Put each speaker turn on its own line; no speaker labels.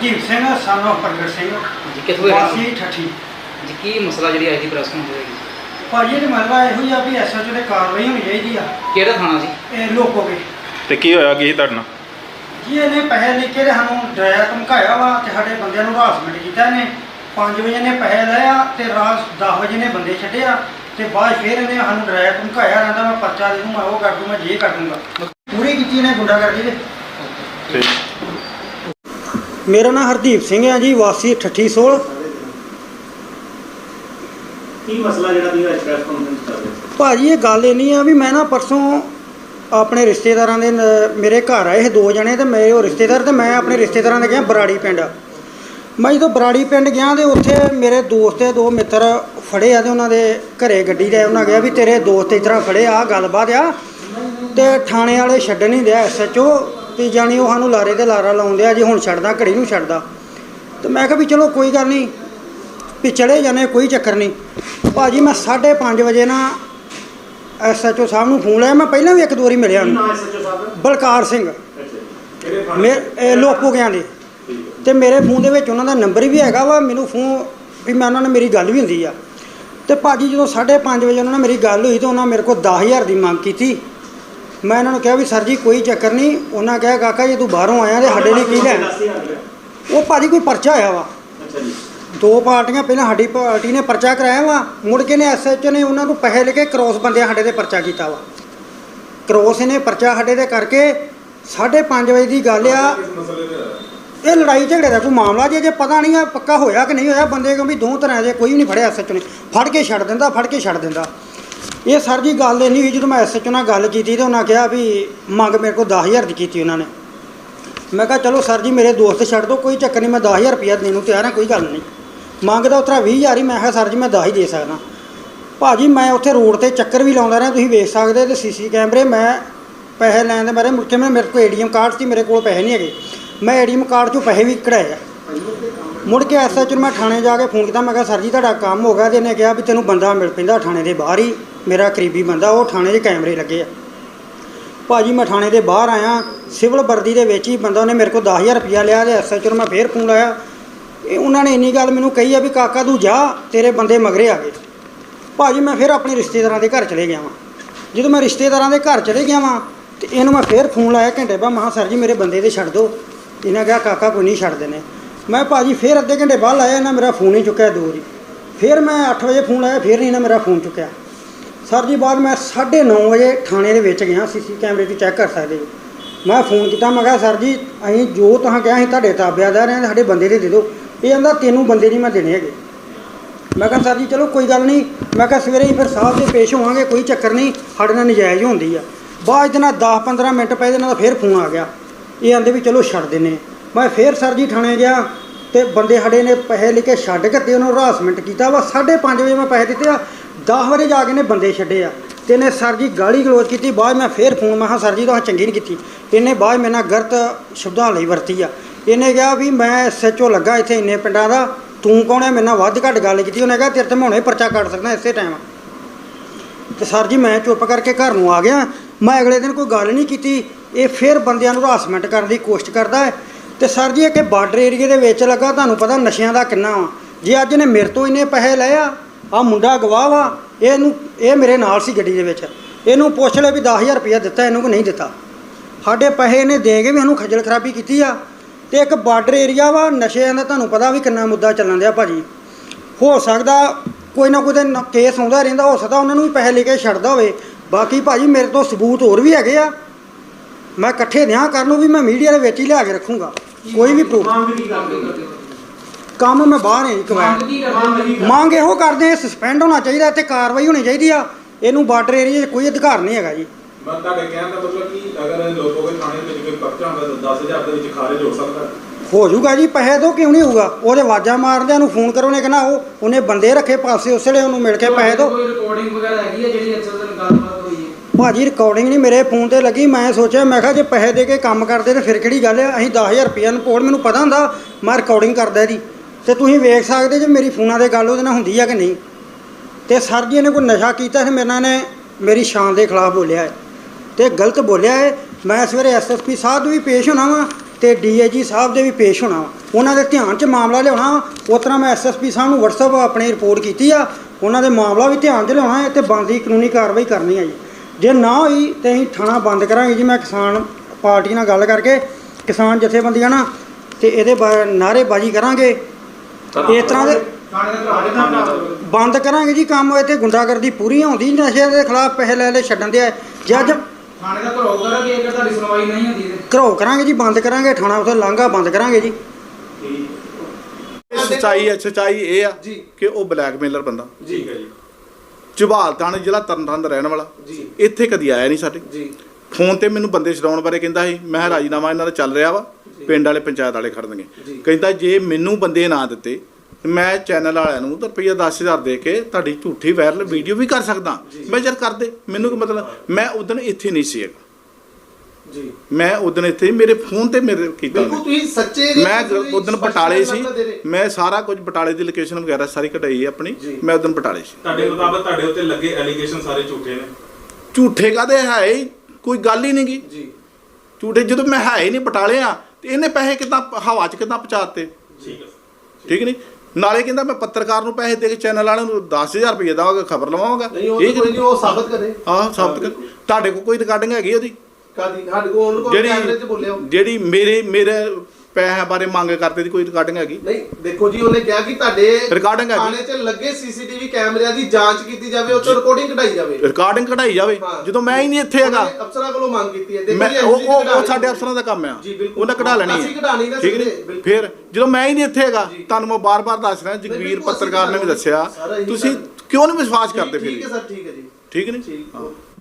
Hardeep Singh of ਪ੍ਰਗਟ ਸਿੰਘ।
ਜੀ ਕਿੱਥੋਂ ਦੇ ਵਾਲੇ?
ਵਾਸੀ ਠੱਠੀ।
ਜੀ ਕੀ ਮਸਲਾ ਜਿਹੜੀ ਅੱਜ ਦੀ ਪ੍ਰੈਸ ਕਾਨਫਰੰਸ ਹੋਏਗੀ
ਭਾਜੀ ਇਹ ਮਸਲਾ ਇਹੋ ਹੀ ਆ ਵੀ ਐਸਐਚਓ ਤੇ ਕਾਰਵਾਈ ਹੋਣੀ ਚਾਹੀਦੀ ਆ।
ਕਿਹੜਾ ਥਾਣਾ ਸੀ
ਇਹ ਲੋਕੋਗੇ।
ਤੇ ਕੀ ਹੋਇਆ ਕੀ ਸੀ ਤੁਹਾਡੇ ਨਾਲ?
ਜੀ ਇਹਨੇ ਪੈਸੇ ਲੈ ਕੇ ਤੇ ਸਾਨੂੰ ਡਰਾਇਆ ਧਮਕਾਇਆ ਵਾ ਤੇ ਸਾਡੇ ਬੰਦਿਆਂ ਨੂੰ ਹਰਾਸਮੈਂਟ ਕੀਤਾ ਇਹਨੇ। 5 ਵਜੇ ਨੇ ਪੈਸੇ ਲਏ ਆ ਤੇ ਰਾਤ 10 ਵਜੇ ਨੇ ਬੰਦੇ ਛੱਡੇ ਆ ਤੇ ਬਾਅਦ ਫਿਰ ਇਹਨੇ ਸਾਨੂੰ ਡਰਾਇਆ ਧਮਕਾਇਆ ਰਹਿੰਦਾ ਮੈਂ ਪਰਚਾ ਦੇ ਦੂੰਗਾ ਉਹ ਕਰ ਦੂੰਗਾ ਜੇ ਕਰ ਦੂੰਗਾ। ਪੂਰੀ ਕੀਤੀ ਇਹਨੇ ਗੁੰਡਾਗਰਦੀ ਦੇ
ਤੇ
ਮੇਰਾ ਨਾਮ ਹਰਦੀਪ ਸਿੰਘ ਹੈ ਜੀ ਵਾਸੀ ਠੱਠੀ ਸੋਲ।
ਕੀ ਮਸਲਾ ਜਿਹੜਾ ਤੁਸੀਂ ਅੱਜ ਪ੍ਰੈਸ ਕਾਨਫਰੰਸ ਕਰ ਰਹੇ ਹੋ
ਭਾਜੀ ਇਹ ਗੱਲ ਇਹ ਨਹੀਂ ਆ ਵੀ ਮੈਂ ਨਾ ਪਰਸੋਂ ਆਪਣੇ ਰਿਸ਼ਤੇਦਾਰਾਂ ਦੇ ਨ- ਮੇਰੇ ਘਰ ਆਏ ਇਹ ਦੋ ਜਣੇ ਤੇ ਮੇਰੇ ਉਹ ਰਿਸ਼ਤੇਦਾਰ ਤੇ ਮੈਂ ਆਪਣੇ ਰਿਸ਼ਤੇਦਾਰਾਂ ਦੇ ਗਿਆ ਬਰਾੜੀ ਪਿੰਡ। ਮੈਂ ਜਦੋਂ ਬਰਾੜੀ ਪਿੰਡ ਗਿਆ ਤੇ ਉੱਥੇ ਮੇਰੇ ਦੋਸਤ ਤੇ ਦੋ ਮਿੱਤਰ ਫੜੇ ਆ ਤੇ ਉਹਨਾਂ ਦੇ ਘਰੇ ਗੱਡੀ ਦੇ ਉਹਨਾਂ ਗਿਆ ਵੀ ਤੇਰੇ ਦੋਸਤ ਇਸ ਤਰ੍ਹਾਂ ਫੜੇ ਆ ਗੱਲਬਾਤ ਆ ਤੇ ਥਾਣੇ ਵਾਲੇ ਛੱਡ ਨਹੀਂ ਦਿਆ ਐਸਐਚਓ ਵੀ ਜਾਣੀ ਉਹ ਸਾਨੂੰ ਲਾਰੇ ਤੇ ਲਾਰਾ ਲਾਉਂਦੇ ਆ ਜੀ ਹੁਣ ਛੱਡਦਾ ਘੜੀ ਨੂੰ ਛੱਡਦਾ। ਤੇ ਮੈਂ ਕਿਹਾ ਵੀ ਚਲੋ ਕੋਈ ਗੱਲ ਨਹੀਂ ਵੀ ਚੜੇ ਜਾਣੇ ਕੋਈ ਚੱਕਰ ਨਹੀਂ। ਭਾਜੀ ਮੈਂ 5:30 ਵਜੇ ਨਾ ਐਸਐਚਓ ਸਾਹਿਬ ਨੂੰ ਫੋਨ ਲਾਇਆ ਮੈਂ ਪਹਿਲਾਂ ਵੀ ਇੱਕ ਦੋ ਵਾਰੀ ਮਿਲਿਆ ਉਹਨੂੰ। ਬਲਕਾਰ ਸਿੰਘ।
ਅੱਛਾ ਜੀ। ਕਿਹੜੇ ਥਾਣੇ
ਮੇ ਇਹ ਲੋਕੋ ਗਿਆ ਦੇ। ਤੇ ਮੇਰੇ ਫੋਨ ਦੇ ਵਿੱਚ ਉਹਨਾਂ ਦਾ ਨੰਬਰ ਵੀ ਹੈਗਾ ਵਾ ਮੈਨੂੰ ਫੋਨ ਵੀ ਮੈਂ ਉਹਨਾਂ ਨਾਲ ਮੇਰੀ ਗੱਲ ਵੀ ਹੁੰਦੀ ਆ। ਤੇ ਭਾਜੀ ਜਦੋਂ 5:30 ਵਜੇ ਉਹਨਾਂ ਨਾਲ ਮੇਰੀ ਗੱਲ ਹੋਈ ਤੇ ਉਹਨਾਂ ਮੇਰੇ ਕੋਲ 10000 ਦੀ ਮੰਗ ਕੀਤੀ। ਮੈਂ ਇਹਨਾਂ ਨੂੰ ਕਿਹਾ ਵੀ ਸਰ ਜੀ, ਕੋਈ ਚੱਕਰ ਨਹੀਂ। ਉਹਨਾਂ ਕਿਹਾ, ਕਾਕਾ ਜੇ, ਤੂੰ ਬਾਹਰੋਂ ਆਇਆ ਤੇ ਸਾਡੇ ਲਈ ਕੀ ਲੈਣ?
ਦਸ ਹਜ਼ਾਰ ਰੁਪਇਆ।
ਉਹ ਭਾਜੀ ਕੋਈ ਪਰਚਾ ਆਇਆ ਵਾ। ਦੋ ਪਾਰਟੀਆਂ ਪਹਿਲਾਂ ਸਾਡੀ ਪਾਰਟੀ ਨੇ ਪਰਚਾ ਕਰਾਇਆ ਵਾ। ਮੁੜ ਕੇ ਨੇ ਐਸਐਚਓ ਨੇ ਉਹਨਾਂ ਨੂੰ ਪੈਸੇ ਲੈ ਕੇ ਕ੍ਰੋਸ ਬੰਦਿਆਂ ਸਾਡੇ ਤੇ ਪਰਚਾ ਕੀਤਾ ਵਾ। ਕ੍ਰੋਸ ਨੇ ਪਰਚਾ ਸਾਡੇ ਤੇ ਕਰਕੇ 5:30 ਵਜੇ ਦੀ ਗੱਲ ਆ। ਇਹ ਲੜਾਈ ਝਗੜੇ ਦਾ ਕੋਈ ਮਾਮਲਾ ਜੇ ਜੇ ਪਤਾ ਨਹੀਂ ਆ, ਪੱਕਾ ਹੋਇਆ ਕਿ ਨਹੀਂ ਹੋਇਆ। ਬੰਦੇ ਕਿਉਂ ਵੀ ਦੋ ਤਰ੍ਹਾਂ ਦੇ, ਕੋਈ ਨਹੀਂ ਫੜਿਆ ਐਸਐਚਓ ਨੇ। ਫੜ ਕੇ ਛੱਡ ਦਿੰਦਾ, ਫੜ ਕੇ ਛੱਡ ਦਿੰਦਾ। ਇਹ ਸਰ ਜੀ ਗੱਲ ਇਹ ਨਹੀਂ ਹੋਈ ਜਦੋਂ ਮੈਂ ਐਸਐਚਓ ਨਾਲ ਗੱਲ ਕੀਤੀ ਤੇ ਉਹਨਾਂ ਕਿਹਾ ਵੀ ਮੰਗ ਮੇਰੇ ਕੋਲ 10000 ਦੀ ਕੀਤੀ ਉਹਨਾਂ ਨੇ। ਮੈਂ ਕਿਹਾ ਚਲੋ ਸਰ ਜੀ ਮੇਰੇ ਦੋਸਤ ਛੱਡ ਦਿਓ ਕੋਈ ਚੱਕਰ ਨਹੀਂ, ਮੈਂ 10000 ਰੁਪਇਆ ਦੇਣ ਨੂੰ ਤਿਆਰ ਹਾਂ, ਕੋਈ ਗੱਲ ਨਹੀਂ। ਮੰਗਦਾ ਉਤਰਾ 20000 ਹੀ, ਮੈਂ ਕਿਹਾ ਸਰ ਜੀ ਮੈਂ 10 ਹੀ ਦੇ ਸਕਦਾ। ਭਾਜੀ ਮੈਂ ਉੱਥੇ ਰੋਡ ਤੇ ਚੱਕਰ ਵੀ ਲਾਉਂਦਾ ਰਿਹਾ, ਤੁਸੀਂ ਵੇਖ ਸਕਦੇ ਤੇ ਸੀਸੀ ਕੈਮਰੇ, ਮੈਂ ਪੈਸੇ ਲੈਣ ਦੇ ਬਾਰੇ ਮੁੜ ਮੈਂ ਮੇਰੇ ਕੋਲ ਏਟੀਐਮ ਕਾਰਡ ਸੀ, ਮੇਰੇ ਕੋਲ ਪੈਸੇ ਨਹੀਂ ਹੈਗੇ। ਮੈਂ ਏਟੀਐਮ ਕਾਰਡ ਚੋਂ ਪੈਸੇ ਵੀ ਕਢਾਏ ਆ। ਮੁੜ ਕੇ ਐਸਐਚ ਨੂੰ ਮੈਂ ਥਾਣੇ ਜਾ ਕੇ ਫੋਨ ਕੀਤਾ, ਮੈਂ ਕਿਹਾ ਸਰ ਜੀ ਤੁਹਾਡਾ ਕੰਮ ਹੋ ਗਿਆ ਤੇ ਇਹਨੇ ਕਿਹਾ ਵੀ ਤੈਨੂੰ ਬੰਦਾ ਮਿਲ ਪੈਂਦਾ ਥਾਣੇ ਦੇ ਬਾਹਰ ਹੀ। ਮੇਰਾ ਕਰੀਬੀ ਬੰਦਾ, ਉਹ ਥਾਣੇ 'ਚ ਕੈਮਰੇ ਲੱਗੇ ਆ। ਭਾਜੀ, ਮੈਂ ਥਾਣੇ ਦੇ ਬਾਹਰ ਆਇਆ, ਸਿਵਲ ਵਰਦੀ ਦੇ ਵਿੱਚ ਹੀ ਬੰਦਾ ਉਹਨੇ ਮੇਰੇ ਕੋਲ 10000 ਰੁਪਇਆ ਲਿਆ ਤੇ ਐਸਐਚ ਨੂੰ ਮੈਂ ਫੇਰ ਫੋਨ ਲਾਇਆ। ਇਹ ਉਹਨਾਂ ਨੇ ਇੰਨੀ ਗੱਲ ਮੈਨੂੰ ਕਹੀ ਆ ਵੀ ਕਾਕਾ ਤੂੰ ਜਾ, ਤੇਰੇ ਬੰਦੇ ਮਗਰੇ ਆ ਗਏ। ਭਾਜੀ, ਮੈਂ ਫਿਰ ਆਪਣੇ ਰਿਸ਼ਤੇਦਾਰਾਂ ਦੇ ਘਰ ਚਲੇ ਗਿਆ ਵਾਂ। ਜਦੋਂ ਮੈਂ ਰਿਸ਼ਤੇਦਾਰਾਂ ਦੇ ਘਰ ਚਲੇ ਗਿਆ ਵਾਂ ਤੇ ਇਹਨੂੰ ਮੈਂ ਫੇਰ ਫੋਨ ਲਾਇਆ ਘੰਟੇ ਬਾਅਦ ਮਹਾ ਸਰ ਜੀ, ਮੇਰੇ ਬੰਦੇ ਤੇ ਛੱਡ ਦਿਓ। ਇਹਨਾਂ ਕਿਹਾ, ਕਾਕਾ, ਕੋਈ ਨਹੀਂ, ਛੱਡ ਦੇਣੇ ਮੈਂ ਭਾਜੀ, ਫੇਰ ਅੱਧੇ ਘੰਟੇ ਬਾਅਦ ਲਾਇਆ, ਇਹਨਾਂ ਮੇਰਾ ਫੋਨ ਹੀ ਚੁੱਕਿਆ ਦੂਰ ਵਾਰੀ। ਫਿਰ ਮੈਂ 8 ਵਜੇ ਫੋਨ ਲਾਇਆ, ਫਿਰ ਨਹੀਂ ਇਹਨਾਂ ਮੇਰਾ ਫੋਨ ਚੁੱਕਿਆ। ਸਰ ਜੀ, ਬਾਅਦ ਮੈਂ 9:30 ਵਜੇ ਥਾਣੇ ਦੇ ਵਿੱਚ ਗਿਆ, ਸੀਸੀ ਕੈਮਰੇ ਤੋਂ ਚੈੱਕ ਕਰ ਸਕਦੇ ਹੋ ਮੈਂ ਫੋਨ ਕੀਤਾ, ਮੈਂ ਕਿਹਾ, ਸਰ ਜੀ, ਅਸੀਂ ਜੋ ਤੁਸੀਂ ਕਿਹਾ, ਅਸੀਂ ਤੁਹਾਡੇ ਤਾਬਿਆਦਾਰ ਹਾਂ ਸਾਡੇ ਬੰਦੇ ਦੇ ਦੇ ਦਿਓ। ਇਹ ਕਹਿੰਦਾ, ਤੈਨੂੰ ਬੰਦੇ ਨਹੀਂ ਮੈਂ ਦੇਣੇ ਹੈਗੇ। ਮੈਂ ਕਿਹਾ, ਸਰ ਜੀ, ਚਲੋ, ਕੋਈ ਗੱਲ ਨਹੀਂ। ਮੈਂ ਕਿਹਾ, ਸਵੇਰੇ ਹੀ ਫਿਰ ਸਾਹਿਬ ਦੇ ਪੇਸ਼ ਹੋਵਾਂਗੇ, ਕੋਈ ਚੱਕਰ ਨਹੀਂ, ਸਾਡੇ ਨਾਲ ਨਜਾਇਜ਼ ਹੁੰਦੀ ਆ। ਬਾਅਦ ਨਾਲ 10-15 ਮਿੰਟ ਪਏ ਦੇ ਨਾਲ ਫਿਰ ਫੋਨ ਆ ਗਿਆ। ਇਹ ਆਂਦੇ ਵੀ, ਚਲੋ, ਛੱਡ ਦਿੰਨੇ ਮੈਂ ਫਿਰ ਸਰ ਜੀ ਥਾਣੇ ਗਿਆ ਤੇ ਬੰਦੇ ਸਾਡੇ ਨੇ ਪੈਸੇ ਲੈ ਕੇ ਛੱਡ ਕੇ ਤੇ ਉਹਨੂੰ ਹਰਾਸਮੈਂਟ ਕੀਤਾ। ਵਾ 5:30 ਵਜੇ ਮੈਂ ਪੈਸੇ ਦਿੱਤੇ ਆ। 10 ਵਜੇ ਜਾ ਕੇ ਨੇ ਬੰਦੇ ਛੱਡੇ ਆ ਤੇ ਇਹਨੇ ਸਰ ਜੀ ਗਾਲੀ ਗਲੋਚ ਕੀਤੀ, ਬਾਅਦ ਮੈਂ ਫੇਰ ਫੋਨ, ਮੈਂ ਕਿਹਾ ਸਰ ਜੀ ਤੁਸੀਂ ਚੰਗੀ ਨਹੀਂ ਕੀਤੀ। ਇਹਨੇ ਬਾਅਦ ਮੇਰੇ ਨਾਲ ਗਲਤ ਸ਼ਬਦਾਂ ਲਈ ਵਰਤੀ ਆ। ਇਹਨੇ ਕਿਹਾ ਵੀ ਮੈਂ ਐਸਐਚਓ ਲੱਗਾ ਇੱਥੇ ਇੰਨੇ ਪਿੰਡਾਂ ਦਾ, ਤੂੰ ਕੌਣ ਹੈ ਮੇਰੇ ਨਾਲ ਵੱਧ ਘੱਟ ਗੱਲ ਕੀਤੀ। ਉਹਨੇ ਕਿਹਾ ਤੇਰੇ ਤੇ ਮੈਂ ਹੁਣੇ ਪਰਚਾ ਕੱਢ ਸਕਦਾ ਇਸੇ ਟਾਈਮ ਤੇ ਸਰ ਜੀ ਮੈਂ ਚੁੱਪ ਕਰਕੇ ਘਰ ਨੂੰ ਆ ਗਿਆ। ਮੈਂ ਅਗਲੇ ਦਿਨ ਕੋਈ ਗੱਲ ਨਹੀਂ ਕੀਤੀ। ਇਹ ਫਿਰ ਬੰਦਿਆਂ ਨੂੰ ਹਰਾਸਮੈਂਟ ਕਰਨ ਦੀ ਕੋਸ਼ਿਸ਼ ਕਰਦਾ ਹੈ। ਤੇ ਸਰ ਜੀ ਇਹ ਕਿ ਬਾਰਡਰ ਏਰੀਏ ਦੇ ਵਿੱਚ ਲੱਗਾ, ਤੁਹਾਨੂੰ ਪਤਾ ਨਸ਼ਿਆਂ ਦਾ ਕਿੰਨਾ ਵਾ। ਜੇ ਅੱਜ ਨੇ ਮੇਰੇ ਤੋਂ ਇੰਨੇ ਪੈਸੇ ਲਏ ਆ ਆ ਮੁੰਡਾ ਗਵਾਹ ਵਾ, ਇਹਨੂੰ, ਇਹ ਮੇਰੇ ਨਾਲ ਸੀ ਗੱਡੀ ਦੇ ਵਿੱਚ। ਇਹਨੂੰ ਪੁੱਛ ਲੈ ਵੀ 10000 ਰੁਪਇਆ ਦਿੱਤਾ ਇਹਨੂੰ ਕਿ ਨਹੀਂ ਦਿੱਤਾ। ਸਾਡੇ ਪੈਸੇ ਇਹਨੇ ਦੇ ਕੇ ਵੀ ਸਾਨੂੰ ਖੱਜਲ ਖਰਾਬੀ ਕੀਤੀ ਆ ਤੇ ਇੱਕ ਬਾਰਡਰ ਏਰੀਆ ਵਾ, ਨਸ਼ਿਆਂ ਦਾ ਤੁਹਾਨੂੰ ਪਤਾ ਵੀ ਕਿੰਨਾ ਮੁੱਦਾ ਚੱਲਣ ਦਿਆ ਭਾਜੀ। ਹੋ ਸਕਦਾ ਕੋਈ ਨਾ ਕੋਈ ਤੇ ਕੇਸ ਆਉਂਦਾ ਰਹਿੰਦਾ, ਹੋ ਸਕਦਾ ਉਹਨਾਂ ਨੂੰ ਵੀ ਪੈਸੇ ਲੈ ਕੇ ਛੱਡਦਾ ਹੋਵੇ। ਬਾਕੀ ਭਾਜੀ ਮੇਰੇ ਤੋਂ ਸਬੂਤ ਹੋਰ ਵੀ ਹੈਗੇ ਆ। ਮੈਂ ਇਕੱਠੇ ਨਿਆਂ ਕਰਨ ਨੂੰ ਵੀ ਮੈਂ ਮੀਡੀਆ ਦੇ ਵਿੱਚ ਹੀ ਲਿਆ ਕੇ ਰੱਖੂੰਗਾ। ਕੋਈ ਵੀ ਪ੍ਰੂਫ ਕੰਮ ਮੈਂ ਬਾਹਰ ਨਹੀਂ ਕਮਾਇਆ
ਮੰਗ
ਇਹੋ ਕਰਦੇ ਸਸਪੈਂਡ ਹੋਣਾ ਚਾਹੀਦਾ ਤੇ ਕਾਰਵਾਈ ਹੋਣੀ ਚਾਹੀਦੀ ਆ। ਇਹਨੂੰ ਬਾਰਡਰ ਏਰੀਆ 'ਚ ਕੋਈ ਅਧਿਕਾਰ ਨਹੀਂ ਹੈਗਾ ਜੀ।
ਮੈਂ ਤੁਹਾਡੇ ਕਹਿਣ ਦਾ ਮਤਲਬ ਕਿ ਅਗਰ ਲੋਕੋ ਦੇ ਥਾਣੇ ਵਿੱਚ ਕੋਈ ਪਰਚਾ ਹੁੰਦਾ ਤਾਂ 10000 ਦੇ ਵਿੱਚ ਖਾਰਜ ਹੋ ਸਕਦਾ। ਹੈ।
ਹੋ ਜਾਊਗਾ ਜੀ ਪੈਸੇ ਤੋਂ ਕਿਉਂ ਨਹੀਂ ਹੋਊਗਾ? ਉਹਦੇ ਆਵਾਜ਼ਾਂ ਮਾਰਦਿਆਂ ਨੂੰ ਫੋਨ ਕਰੋ ਨੇ ਕਹਿੰਦਾ ਉਹ ਉਹਨੇ ਬੰਦੇ ਰੱਖੇ ਪਾਸੇ ਉਸੇ ਵੇਲੇ ਉਹਨੂੰ ਮਿਲ ਕੇ ਪੈਸੇ ਦੋ।
ਕੋਈ ਰਿਕਾਰਡਿੰਗ ਵਗੈਰਾ ਹੈਗੀ ਹੈ ਜਿਹੜੀ ਅਸਲ ਦਿਨ ਗੱਲਬਾਤ ਹੋਈ ਹੈ?
ਭਾਜੀ ਰਿਕਾਰਡਿੰਗ ਨਹੀਂ ਮੇਰੇ ਫੋਨ ਤੇ ਲੱਗੀ ਮੈਂ ਸੋਚਿਆ ਮੈਂ ਕਿਹਾ ਜੇ ਪੈਸੇ ਦੇ ਕੇ ਕੰਮ ਕਰਦੇ ਤੇ ਫਿਰ ਕਿਹੜੀ ਗੱਲ ਆ? ਅਸੀਂ 10000 ਰੁਪਏ ਨੂੰ ਪੋੜ ਮੈਨੂੰ ਪਤਾ ਹੁੰਦਾ ਮੈਂ ਰਿਕਾਰਡਿੰਗ ਕਰਦਾ ਇਹਦੀ। ਤੇ ਤੁਸੀਂ ਵੇਖ ਸਕਦੇ ਜੇ ਮੇਰੀ ਫੋਨਾਂ ਤੇ ਗੱਲ ਉਹਦੇ ਨਾਲ ਹੁੰਦੀ ਆ ਕਿ ਨਹੀਂ। ਤੇ ਸਰ ਜੀ ਨੇ ਕੋਈ ਨਸ਼ਾ ਕੀਤਾ ਸੀ ਮੇਰੇ ਨਾਲ ਨੇ ਮੇਰੀ ਸ਼ਾਨ ਦੇ ਖਿਲਾਫ ਬੋਲਿਆ ਹੈ। ਤੇ ਗਲਤ ਬੋਲਿਆ ਹੈ। ਮੈਂ ਸਵੇਰੇ ਐਸਐਸਪੀ ਸਾਹਿਬ ਨੂੰ ਵੀ ਪੇਸ਼ ਹੋਣਾ ਵਾਂ ਤੇ ਡੀਏਜੀ ਸਾਹਿਬ ਦੇ ਵੀ ਪੇਸ਼ ਹੋਣਾ ਵਾ। ਉਹਨਾਂ ਦੇ ਧਿਆਨ 'ਚ ਮਾਮਲਾ ਲਿਆਉਣਾ ਉਸ ਤਰ੍ਹਾਂ ਮੈਂ ਐਸਐਸਪੀ ਸਾਹਿਬ ਨੂੰ WhatsApp ਆਪਣੀ ਰਿਪੋਰਟ ਕੀਤੀ ਆ। ਉਹਨਾਂ ਦੇ ਮਾਮਲਾ ਵੀ ਧਿਆਨ 'ਚ ਲਿਆਉਣਾ ਹੈ ਤੇ ਬਣਦੀ ਕਾਨੂੰਨੀ ਕਾਰਵਾਈ ਕਰਨੀ ਹੈ ਜੀ। ਜੇ ਨਾ ਹੋਈ ਤੇ ਅਸੀਂ ਥਾਣਾ ਬੰਦ ਕਰਾਂਗੇ ਜੀ। ਮੈਂ ਕਿਸਾਨ ਪਾਰਟੀ ਨਾਲ ਗੱਲ ਕਰਕੇ ਕਿਸਾਨ ਜਥੇਬੰਦੀਆਂ ਨਾਲ ਤੇ ਇਹਦੇ ਬਾ- ਨਾਅਰੇਬਾਜ਼ੀ ਕਰਾਂਗੇ। ਇਸ ਤਰ੍ਹਾਂ ਦੇ। ਬੰਦ ਕਰਾਂਗੇ ਜੀ ਕੰਮ ਇੱਥੇ ਗੁੰਡਾਗਰਦੀ ਪੂਰੀ ਹੁੰਦੀ ਨਸ਼ੇ ਦੇ ਖਿਲਾਫ ਪੈਸੇ ਲੈ ਲੈ ਛੱਡਣ ਦੇ ਆ ਜੇ ਅੱਜ
ਥਾਣੇ ਦਾ ਘਰੋ ਕਰਾਂਗੇ ਅਗਰ ਤੁਹਾਡੀ ਸੁਣਵਾਈ ਨਹੀਂ ਹੁੰਦੀ ਤੇ
ਘਰੋ ਕਰਾਂਗੇ ਜੀ ਬੰਦ ਕਰਾਂਗੇ ਥਾਣਾ ਉਥੇ ਲਾਂਘਾ ਬੰਦ ਕਰਾਂਗੇ ਜੀ।
ਸਚਾਈ ਹੈ ਸਚਾਈ ਇਹ ਆ ਕਿ ਉਹ ਬਲੈਕਮੇਲਰ ਬੰਦਾ।
ਠੀਕ ਹੈ ਜੀ।
ਝਬਾਲ ਥਾਣੇ ਜ਼ਿਲ੍ਹਾ ਤਰਨਤਾਰਨ ਦਾ ਰਹਿਣ ਵਾਲਾ।
ਜੀ।
ਇੱਥੇ ਕਦੀ ਆਇਆ ਨਹੀਂ ਸਾਡੇ।
ਜੀ।
ਫੋਨ ਤੇ ਮੈਨੂੰ ਬੰਦੇ ਛਡਾਉਣ ਬਾਰੇ ਕਹਿੰਦਾ ਸੀ। ਮੈਂ ਕਿਹਾ ਰਾਜੀਨਾਮਾ ਇਹਨਾਂ ਦਾ ਚੱਲ ਰਿਹਾ ਵਾ। ਪਿੰਡ ਵਾਲੇ ਪੰਚਾਇਤ ਵਾਲੇ ਖੜਨਗੇ। ਕਹਿੰਦਾ ਜੇ ਮੈਨੂੰ ਬੰਦੇ ਨਾ ਦਿੱਤੇ ਤੇ ਮੈਂ ਚੈਨਲ ਵਾਲਿਆਂ ਨੂੰ ਤਾਂ ਰੁਪਈਆ 10000 ਦੇ ਕੇ ਤੁਹਾਡੀ ਝੂਠੀ ਵਾਇਰਲ ਵੀਡੀਓ ਵੀ ਕਰ ਸਕਦਾ। ਮੈਂ ਜਦ ਕਰਦੇ ਮੈਨੂੰ ਕੀ ਮਤਲਬ? ਮੈਂ ਉਦੋਂ ਇੱਥੇ ਨਹੀਂ ਸੀ।
ਜੀ।
ਮੈਂ ਉਦੋਂ ਇੱਥੇ ਮੇਰੇ ਫੋਨ ਤੇ ਮੇਰੇ ਕੀਤਾ
ਬਿਲਕੁਲ। ਤੁਸੀਂ ਸੱਚੇ ਜੇ
ਮੈਂ ਉਦੋਂ ਬਟਾਲੇ ਸੀ।
ਦੇ।
ਮੈਂ ਸਾਰਾ ਕੁਝ ਬਟਾਲੇ ਦੀ ਲੋਕੇਸ਼ਨ ਵਗੈਰਾ ਸਾਰੀ ਕਢਾਈ ਹੈ ਆਪਣੀ। ਮੈਂ ਉਦੋਂ ਬਟਾਲੇ ਸੀ।
ਤੁਹਾਡੇ ਮੁਤਾਬਕ ਤੁਹਾਡੇ ਉੱਤੇ ਲੱਗੇ ਐਲੀਗੇਸ਼ਨ ਸਾਰੇ ਝੂਠੇ ਨੇ?
ਝੂਠੇ ਕਾਦੇ ਹੈ? ਹੀ ਕੋਈ ਗੱਲ ਹੀ ਨਹੀਂਗੀ
ਜੀ।
ਝੂਠੇ ਜਦੋਂ ਮੈਂ ਹੈ ਹੀ ਨਹੀਂ ਬਟਾਲੇ ਆ ਤੇ ਇਹਨੇ ਪੈਸੇ ਕਿਦਾਂ ਹਵਾ 'ਚ ਕਿਦਾਂ ਪਹੁੰਚਾਤੇ?
ਠੀਕ ਹੈ
ਠੀਕ ਨਹੀਂ? ਨਾਲੇ ਕਹਿੰਦਾ ਮੈਂ ਪੱਤਰਕਾਰ ਨੂੰ ਪੈਸੇ ਦੇ ਕੇ ਚੈਨਲ ਵਾਲਿਆਂ ਨੂੰ 10000 ਰੁਪਏ ਦੇਵਾਂਗਾ ਖਬਰ ਲਵਾਵਾਂਗਾ
ਤਾਂ ਕੋਈ ਨਹੀਂ ਉਹ ਸਾਬਤ ਕਰੇ।
ਆਹ ਸਾਬਤ ਕਰ। ਤੁਹਾਡੇ ਕੋਲ ਕੋਈ ਰਿਕਾਰਡਿੰਗ ਹੈਗੀ ਉਹਦੀ?
ਕਾਦੀ? ਸਾਡੇ ਕੋਲ ਉਹਨਾਂ ਕੋਲ ਕੈਮਰੇ 'ਚ ਬੋਲਿਆ।
ਜਿਹੜੀ ਮੇਰੇ ਮੇਰੇ ਪੈਸਿਆਂ ਬਾਰੇ ਮੰਗ ਕਰਦੇ ਦੀ ਕੋਈ ਰਿਕਾਰਡਿੰਗ ਹੈਗੀ?
ਨਹੀਂ ਦੇਖੋ ਜੀ ਉਹਨੇ ਕਿਹਾ ਕਿ ਤੁਹਾਡੇ
Recording ਹੈਗੀ।
ਥਾਣੇ 'ਚ ਲੱਗੇ ਸੀਸੀਟੀਵੀ ਕੈਮਰਿਆਂ ਦੀ ਜਾਂਚ ਕੀਤੀ ਜਾਵੇ ਉਹ ਤੋਂ ਰਿਕਾਰਡਿੰਗ ਕਢਾਈ ਜਾਵੇ।
ਰਿਕਾਰਡਿੰਗ ਕਢਾਈ ਜਾਵੇ।
ਹਾਂ।
ਜਦੋਂ ਮੈਂ ਹੀ ਨਹੀਂ ਇੱਥੇ ਹੈਗਾ।
ਉਹਨੇ ਅਫਸਰਾਂ ਕੋਲੋਂ ਮੰਗ ਕੀਤੀ ਹੈ। ਦੇਖੋ
ਮੈਂ
ਜੀ
ਉਹ
NCC
ਉਹ
ਕਢਾ
ਉਹ
ਲਈ।
ਸਾਡੇ ਅਫਸਰਾਂ ਦਾ ਕੰਮ ਆ।
ਜੀ, ਬਿਲਕੁਲ।
ਉਹਨੇ ਕਢਾ ਲੈਣੀ
ਅਸੀਂ ਨਾ
ਠੀਕ ਨਹੀਂ
ਬਿਲਕੁਲ।
ਫਿਰ ਜਦੋਂ ਮੈਂ ਹੀ ਨਹੀਂ ਇੱਥੇ ਹੈਗਾ। ਤੁਹਾਨੂੰ ਮੈਂ ਬਾਰ-ਬਾਰ ਦੱਸ ਰਿਹਾ ਜਗਵੀਰ
ਬਿਲਕੁਲ, ਅਸੀਂ
ਪੱਤਰਕਾਰ ਨੇ ਵੀ ਦੱਸਿਆ।
ਸਾਰਾ ਇਹੀ
ਤੁਸੀਂ ਕਿਉਂ ਨਹੀਂ ਵਿਸ਼ਵਾਸ ਕਰਦੇ
ਠੀਕ ਹੈ
ਫਿਰ
ਸਰ ਠੀਕ ਹੈ ਜੀ।
ਠੀਕ ਨਹੀਂ
ਠੀਕ
ਹਾਂ।